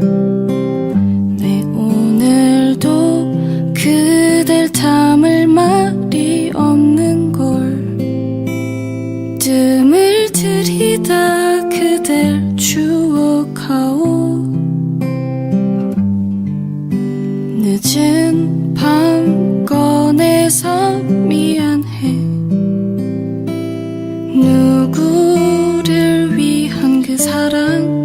내 오늘도 그댈 담을 말이 없는 걸. 뜸을 들이다 그댈 추억하오. 늦은 밤 꺼내서 미안해. 누구를 위한 그 사랑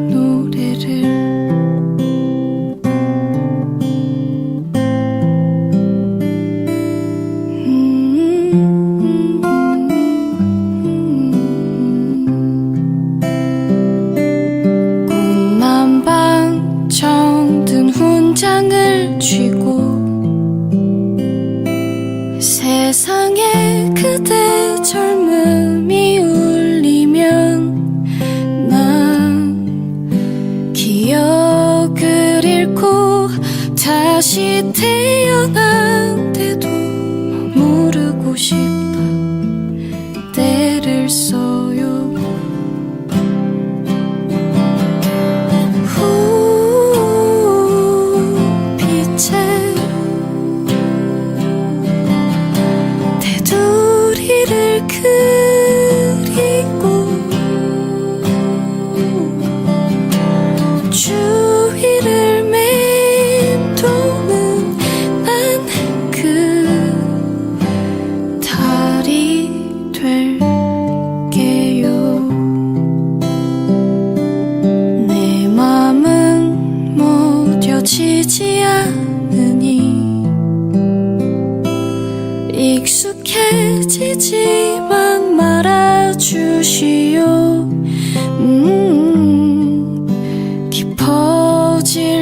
다시 태어난데도 모르고 싶다 지지만 말아주시오. 음, 깊어질수록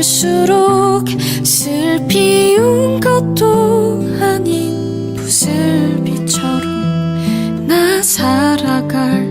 슬피운 것도 아닌 부슬비처럼 나 살아갈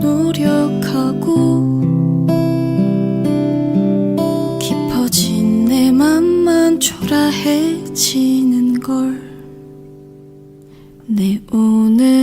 노력하고 깊어진 내 맘만 초라해지는 걸 내 오늘